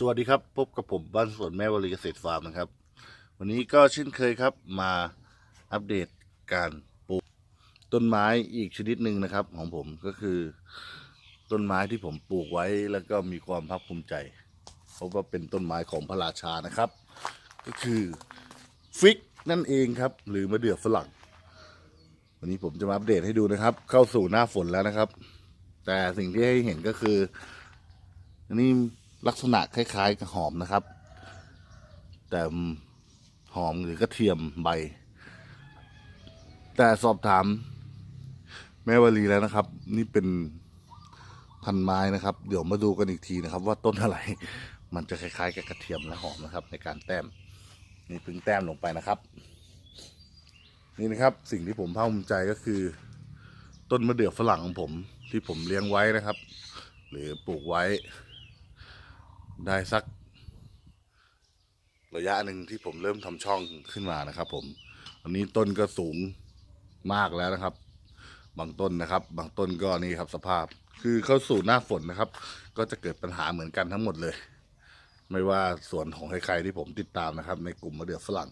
สวัสดีครับ พบกับผมบ้านสวนแม่วลีเกษตรฟาร์มนะครับ วันนี้ก็เช่นเคยครับมาอัปเดตการปลูกต้นไม้อีกชนิดหนึ่งนะครับ ของผมก็คือ ต้นไม้ที่ผมปลูกไว้แล้วก็มีความภาคภูมิใจ เพราะว่าเป็นต้นไม้ของพระราชานะครับ ก็คือฟิกนั่นเองครับ หรือมะเดื่อฝรั่ง วันนี้ผมจะมาอัปเดตให้ดูนะครับ เข้าสู่หน้าฝนแล้วนะครับ แต่สิ่งที่ให้เห็นก็คือนนี้ ลักษณะคล้ายๆกับหอมนะครับ แต่หอมหรือกระเทียมใบ แต่สอบถาม แม่วลีแล้วนะครับ นี่เป็นพันไม้นะครับ เดี๋ยวมาดูกันอีกทีนะครับ ว่าต้นอะไร มันจะคล้ายๆกับกระเทียมและหอมนะครับ ในการแต้มนี่เพึ่งแต้มลงไปนะครับ นี่นะครับสิ่งที่ผมภาคภูมิใจก็คือ ต้นมะเดื่อฝรั่งของผมที่ผมเลี้ยงไว้นะครับ หรือปลูกไว้ ได้สัก ระยะหนึ่งที่ผมเริ่มทำช่องขึ้นมานะครับผมอันนี้ต้นก็สูงมากแล้วนะครับ บางต้นนะครับ บางต้นก็นี่ครับสภาพ คือเข้าสู่หน้าฝนนะครับ ก็จะเกิดปัญหาเหมือนกันทั้งหมดเลย ไม่ว่าส่วนของใครๆที่ผมติดตามนะครับ ในกลุ่มมะเดื่อฝรั่ง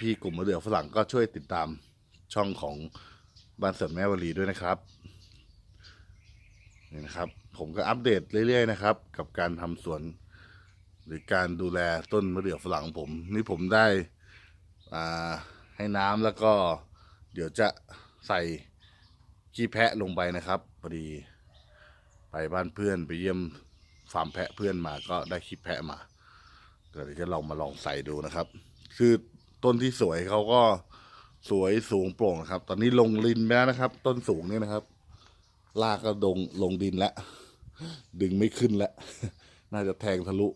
พี่ๆกลุ่มมะเดื่อฝรั่งก็ช่วยติดตามช่องของบ้านเสริมแม่วลีด้วยนะครับนี่นะครับ ผมก็อัปเดตเรื่อยๆนะครับ กับการทำสวน หรือการดูแลต้นมะเดื่อฝรั่งของผม นี่ผมได้ให้น้ำแล้วก็เดี๋ยวจะใส่ขี้แพะลงไปนะครับพอดีไปบ้านเพื่อนไปเยี่ยมฟาร์มแพะเพื่อนมาก็ได้ขี้แพะมาก็เดี๋ยวจะลองมาลองใส่ดูนะครับ คือต้นที่สวยเขาก็สวยสูงโปร่งครับ ตอนนี้ลงลินไปแล้วนะครับ ต้นสูงเนี่ยนะครับลากก็ดงลงดินแล้ว ดึงไม่ขึ้นแล้ว น่าจะแทงทะลุ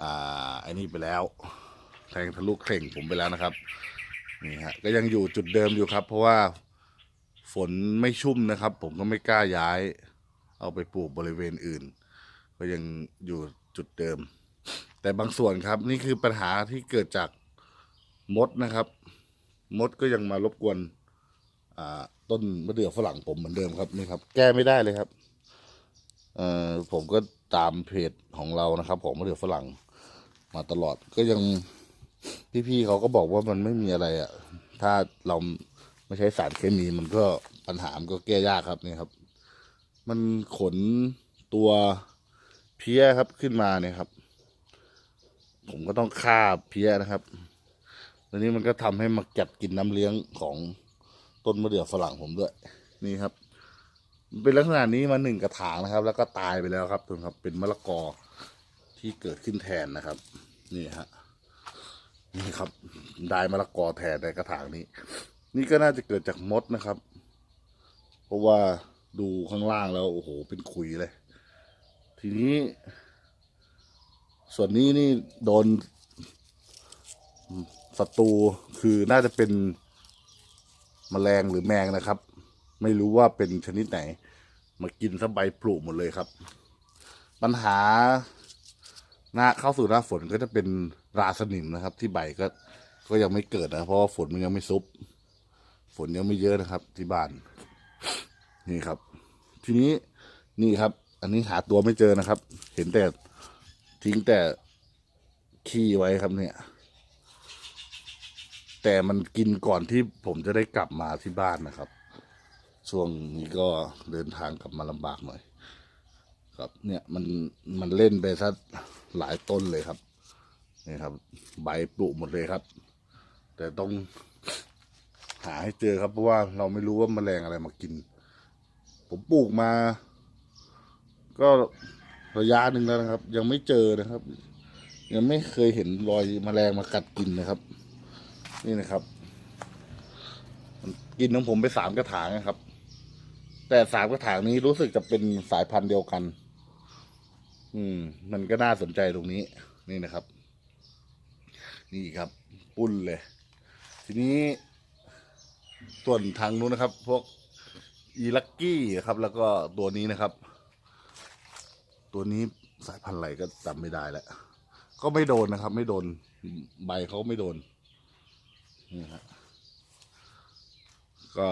อ่าไอ้นี่ไปแล้ว แทงทะลุเข่งผมไปแล้วนะครับ นี่ฮะ ก็ยังอยู่จุดเดิมอยู่ครับ เพราะว่าฝนไม่ชุ่มนะครับ ผมก็ไม่กล้าย้าย เอาไปปลูกบริเวณอื่น ก็ยังอยู่จุดเดิม แต่บางส่วนครับ นี่คือปัญหาที่เกิดจากมดนะครับ มดก็ยังมารบกวนอ่าต้นมะเดื่อฝรั่งผมเหมือนเดิมครับนี่ครับ แก้ไม่ได้เลยครับ เอ่อผมก็ตามเพจของเรานะครับ ของมะเดื่อฝรั่งมาตลอดก็ยังพี่ๆเขาก็บอกว่ามันไม่มีอะไรอะ่ะ ถ้าเราไม่ใช้สารเคมีมันก็ปัญหามันก็แก้ยากครับนี่ครับ มันขนตัวเพี้ยครับขึ้นมาเนี่ยครับ ผมก็ต้องฆ่าเพี้ยนะครับแล้วนี้มันก็ทำให้มากัดกินน้ำเลี้ยงของต้นมะเดื่อฝรั่งผมด้วย นี่ครับ เป็นลักษณะนี้มาหนึ่งกระถางนะครับ แล้วก็ตายไปแล้วครับทุกคนครับ เป็นมะละกอที่เกิดขึ้นแทนนะครับ นี่ฮะนี่ครับได้มะละกอแทนในกระถางนี้ นี่ก็น่าจะเกิดจากมดนะครับ เพราะว่าดูข้างล่างแล้วโอ้โห เป็นขุยเลย ทีนี้ ส่วนนี้นี่โดนศัตรูคือน่าจะเป็นมแมลงหรือแมงนะครับ ไม่รู้ว่าเป็นชนิดไหน มากินซะใบปลูกหมดเลยครับ ปัญหาหน้าเข้าสู่หน้าฝนก็จะเป็นราสนิมนะครับ ที่ใบก็ก็ยังไม่เกิดนะเพราะว่าฝนมันยังไม่ซุบฝนยังไม่เยอะนะครับ ที่บ้าน นี่ครับ ทีนี้นี่ครับ อันนี้หาตัวไม่เจอนะครับ เห็นแต่ทิ้งแต่ขี้ไว้ครับเนี่ย แต่มันกินก่อนที่ผมจะได้กลับมาที่บ้านนะครับ ช่วงนี้ก็เดินทางกลับมาลำบากหน่อย ครับเนี่ยมันมันเล่นไปซะหลายต้นเลยครับนี่ครับ ใบปลูกหมดเลยครับ แต่ต้องหาให้เจอครับ เพราะว่าเราไม่รู้ว่าแมลงอะไรมากิน ผมปลูกมา ก็ระยะหนึ่งแล้วนะครับ ยังไม่เจอนะครับ ยังไม่เคยเห็นรอยแมลงมากัดกินนะครับ นี่นะครับ มันกินของผมไปสามกระถางนะครับ แต่สามกระถางนี้รู้สึกจะเป็นสายพันธุ์เดียวกัน อืม มันก็น่าสนใจตรงนี้ นี่นะครับ นี่ครับ ปุ้นเลย ทีนี้ส่วนทางนู้นนะครับ พวกอีลักกี้ครับ แล้วก็ตัวนี้นะครับ ตัวนี้สายพันธุ์อะไรก็จำไม่ได้แล้ว ก็ไม่โดนนะครับ ไม่โดน ใบเขาไม่โดนนี่ฮะก็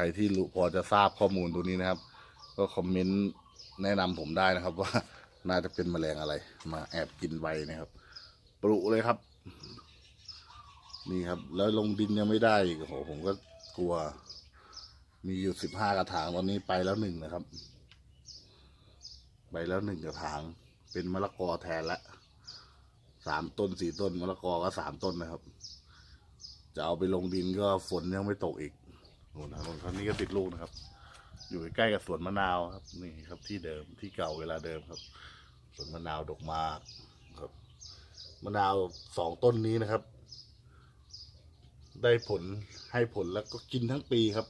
รที่รู้พอจะทราบข้อมูลตัวนี้นะครับ ก็คอมเมนต์แนะนำผมได้นะครับ ว่าน่าจะเป็นแมลงอะไร มาแอบกินใบนะครับ ปลุเลยครับ นี่ครับ แล้วลงดินยังไม่ได้อีกโอ้โหผมก็กลัว มีอยู่สิบห้ากระถางตอนนี้ไปแล้วหนึ่งนะครับ ไปแล้วหนึ่งกระถาง เป็นมะละกอแทนละสามต้นสี่ต้นมะละกอก็สามต้นนะครับ จะเอาไปลงดินก็ฝนยังไม่ตกอีก น่นนะคราวนี้ก็ติดลูกนะครับ อยู่ใกล้กับสวนมะนาวครับ นี่ครับที่เดิมที่เก่าเวลาเดิมครับ สวนมะนาวดกมากครับมะนาวสองต้นนี้นะครับ ได้ผลให้ผลแล้วก็กินทั้งปีครับ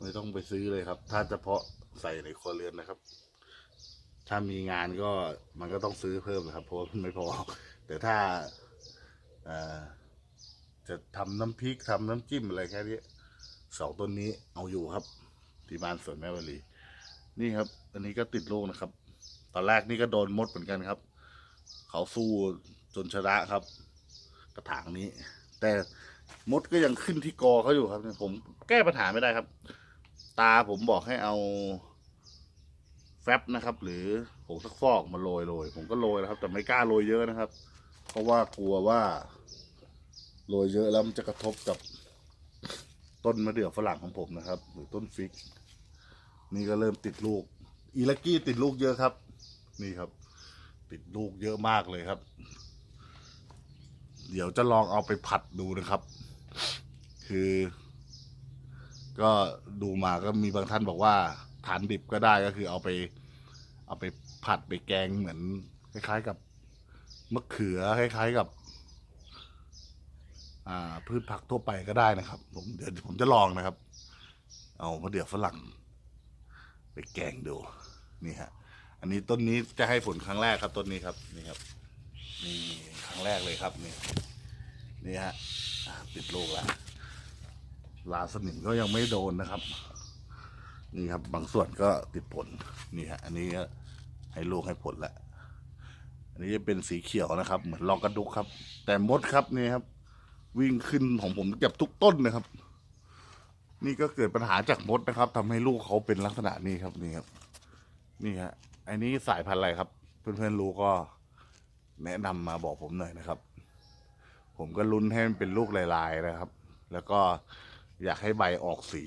ไม่ต้องไปซื้อเลยครับ ถ้าเฉพาะใส่ในครัวเรือนนะครับ ถ้ามีงานก็มันก็ต้องซื้อเพิ่มนะครับ เพราะมันไม่พอ แต่ถ้าจะทำน้ำพริกทำน้ำจิ้มอะไรแค่นี้ สองต้นนี้เอาอยู่ครับ ที่บ้านสวนแม่วลีนี่ครับ อันนี้ก็ติดลูกนะครับ ตอนแรกนี่ก็โดนมดเหมือนกันครับ เขาสู้จนชนะครับ กระถางนี้ แต่มดก็ยังขึ้นที่กอเขาอยู่ครับ ผมแก้ปัญหาไม่ได้ครับ ตาผมบอกให้เอาแฟบนะครับ หรือผงซักฟอกมาโรยโรยผมก็โรยแล้วครับ แต่ไม่กล้าโรยเยอะนะครับ เพราะว่ากลัวว่าโรยเยอะแล้วมันจะกระทบกับ ต้นมะเดื่อฝรั่งของผมนะครับ หรือต้นฟิก นี่ก็เริ่มติดลูก อีลักกี้ติดลูกเยอะครับ นี่ครับ ติดลูกเยอะมากเลยครับ เดี๋ยวจะลองเอาไปผัดดูนะครับ คือ ก็ดูมาก็มีบางท่านบอกว่าทานดิบก็ได้ก็คือเอาไป เอาไปผัดไปแกงเหมือน คล้าย ๆ กับมะเขือคล้าย ๆ กับ พืชผักทั่วไปก็ได้นะครับ ผมเดี๋ยวผมจะลองนะครับ เอามะเดื่อฝรั่ง ไปแกงดูนี่ฮะอันนี้ต้นนี้จะให้ผลครั้งแรกครับต้นนี้ครับนี่ครับนี่ครั้งแรกเลยครับนี่นี่ฮะติดลูกแล้วลาสนิมก็ยังไม่โดนนะครับ นี่ครับ บางส่วนก็ติดผลนี่ฮะอันนี้ก็ให้ลูกให้ผลแล้วอันนี้จะเป็นสีเขียวนะครับ เหมือนลองกระดุกครับ แต่มดครับนี่ครับ วิ่งขึ้นของผมเกือบทุกต้นนะครับ นี่ก็เกิดปัญหาจากมดนะครับทำให้ลูกเขาเป็นลักษณะนี้ครับนี่ครับ นี่ฮะอันนี้สายพันธุ์อะไรครับ เพื่อนๆรู้ก็แนะนำมาบอกผมหน่อยนะครับ ผมก็ลุ้นให้มันเป็นลูกลายๆนะครับ แล้วก็อยากให้ใบออกสี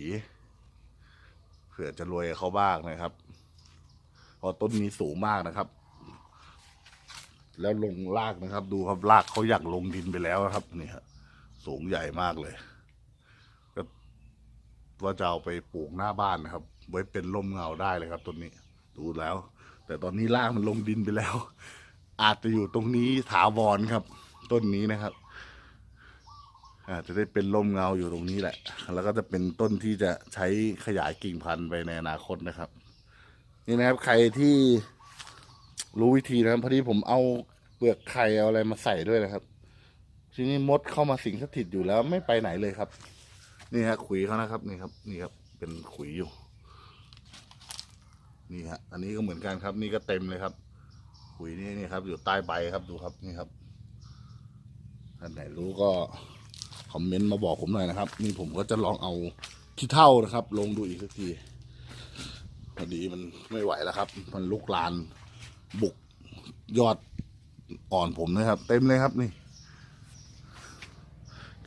เผื่อจะรวยเขาบ้างนะครับเพราะต้นนี้สูงมากนะครับ แล้วลงรากนะครับ ดูครับรากเขาอยากลงดินไปแล้วนะครับนี่ฮะ สูงใหญ่มากเลย ก็ว่าจะเอาไปปลูกหน้าบ้านนะครับ ไว้เป็นร่มเงาได้เลยครับต้นนี้ ดูแล้ว แต่ตอนนี้รากมันลงดินไปแล้ว อาจจะอยู่ตรงนี้ถาวรครับ ต้นนี้นะครับอาจจะได้เป็นร่มเงาอยู่ตรงนี้แหละ แล้วก็จะเป็นต้นที่จะใช้ขยายกิ่งพันธุ์ไปในอนาคตนะครับ นี่นะครับใครที่รู้วิธีนะครับพอดีผมเอาเปลือกไข่เอาอะไรมาใส่ด้วยนะครับ ทีนี้มดเข้ามาสิงสถิตอยู่แล้วไม่ไปไหนเลยครับ นี่ฮะขุยเขานะครับนี่ครับนี่ครับเป็นขุยอยู่ นี่ฮะ อันนี้ก็เหมือนกันครับ นี่ก็เต็มเลยครับ ขุยนี่นี่ครับ อยู่ใต้ใบครับดูครับนี่ครับท่านไหนรู้ก็คอมเมนต์มาบอกผมหน่อยนะครับ นี่ผมก็จะลองเอาขี้เท่านะครับ ลงดูอีกสักทีพอดีมันไม่ไหวแล้วครับ มันลุกลานบุกยอดอ่อนผมนะครับ เต็มเลยครับนี่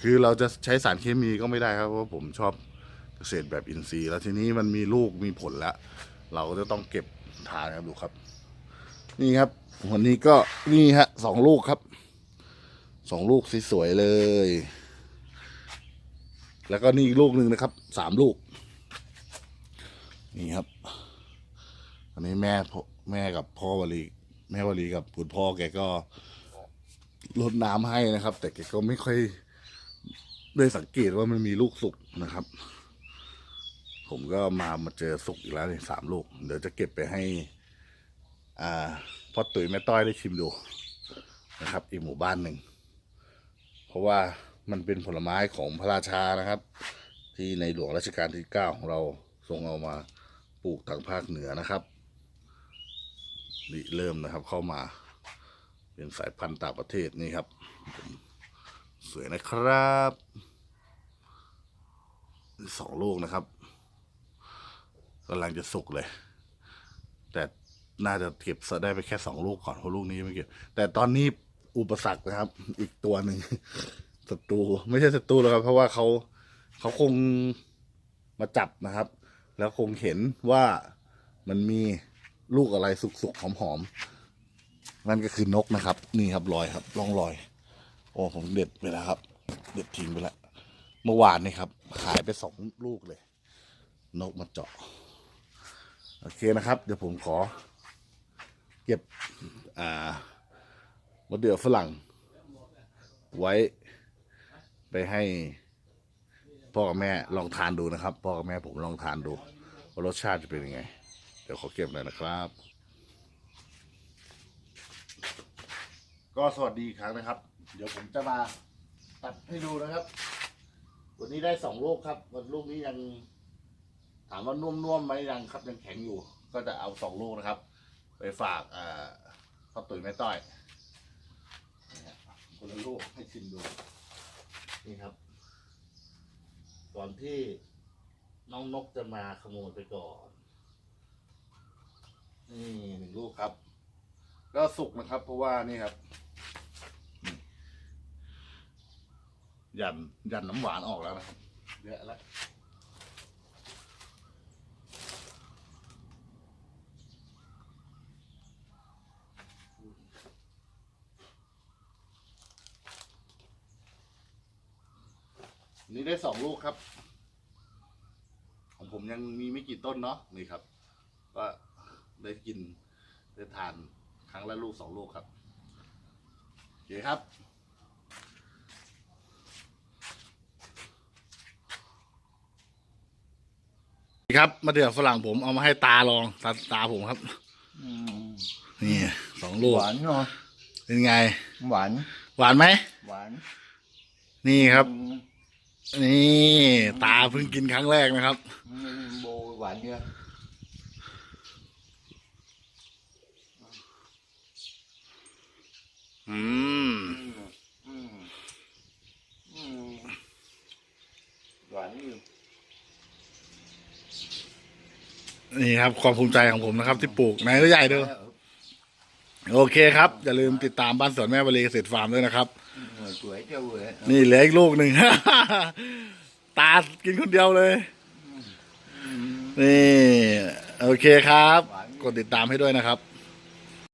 คือเราจะใช้สารเคมีก็ไม่ได้ครับเพราะผมชอบเกษตรแบบอินทรีย์ แล้วทีนี้มันมีลูกมีผลแล้ว เราก็จะต้องเก็บทานครับดูครับ นี่ครับ วันนี้ก็นี่ฮะสองลูกครับสองลูกสวยๆเลย แล้วก็นี่อีกลูกหนึ่งนะครับสามลูก นี่ครับ อันนี้แม่พ่อแม่กับพ่อวลีแม่วลีกับคุณพ่อแกก็รดน้ำให้นะครับ แต่แกก็ไม่ค่อย ได้สังเกตว่ามันมีลูกสุกนะครับ ผมก็มามาเจอสุกอีกแล้วนี่สามลูก เดี๋ยวจะเก็บไปให้ อ่าพ่อตุ๋ยแม่ต้อยได้ชิมดูนะครับ อีกหมู่บ้านหนึ่ง เพราะว่ามันเป็นผลไม้ของพระราชานะครับ ที่ในหลวงรัชกาลที่เก้าของเราทรงเอามาปลูกทางภาคเหนือนะครับนี่เริ่มนะครับเข้ามาเป็นสายพันธุ์ต่างประเทศนี่ครับ สวยนะครับสองลูกนะครับกำลังจะสุกเลย แต่น่าจะเก็บได้ไปแค่สองลูกก่อนเพราะลูกนี้ไม่เก็บ แต่ตอนนี้อุปสรรคนะครับ อีกตัวหนึ่งศัตรูไม่ใช่ศัตรูแล้วครับ เพราะว่าเขาเขาคงมาจับนะครับ แล้วคงเห็นว่ามันมีลูกอะไรสุกๆหอมๆนั่นก็คือนกนะครับ นี่ครับรอยครับร่องรอย โอ้ผมเด็ดไปแล้วครับ เด็ดทิ้งไปแล้วเมื่อวานนี่ครับหายไปสองลูกเลย นกมาเจาะ โอเคนะครับ เดี๋ยวผมขอ เก็บ อ่ามะเดื่อฝรั่ง ไว้ ไปให้ พ่อกับแม่ลองทานดูนะครับ พ่อกับแม่ผมลองทานดูว่ารสชาติจะเป็นยังไง เดี๋ยวขอเก็บหน่อยนะครับ ก็สวัสดีอีกครั้งนะครับ เดี๋ยวผมจะมาตัดให้ดูนะครับ วันนี้ได้สองลูกครับวันลูกนี้ยังถามว่านุ่มๆไหมยังครับยังแข็งอยู่ ก็จะเอาสองลูกนะครับ ไปฝากอ่าพ่อตุ๋ยแม่ต้อยนี่ฮะคนละลูกให้ชิมดู นี่ครับ ก่อนที่น้องนกจะมาขโมยไปก่อน นี่หนึ่งลูกครับ ก็สุกนะครับ เพราะว่านี่ครับ ยันยันน้ำหวานออกแล้วนะครับเยอะแล้วนี่ได้สองลูกครับ ของผมยังมีไม่กี่ต้นเนาะนี่ครับ ก็ได้กินได้ทานครั้งละลูกสองลูกครับโอเคครับ ครับมาเดือฝรั่งผมเอามาให้ตาลองตาตาผมครับอืมนี่สองลูกหวานเนาะเป็นไง หวาน หวานไหมหวาน นี่ครับอืมนี่ตาเพิ่งกินครั้งแรกนะครับอืมโบหวานเยอะอืมอืมอืมอืมหวานอยู่ นี่ครับความภูมิใจของผมนะครับ ที่ปลูกไหนก็ใหญ่ดูโอเคครับ อย่าลืมติดตามบ้านสวนแม่บริเกษตรฟาร์มด้วยนะครับ สวยเจ้าเวยนี่เหลืออีกลูกหนึ่ง ตากินคนเดียวเลย นี่ โอเคครับ กดติดตามให้ด้วยนะครับ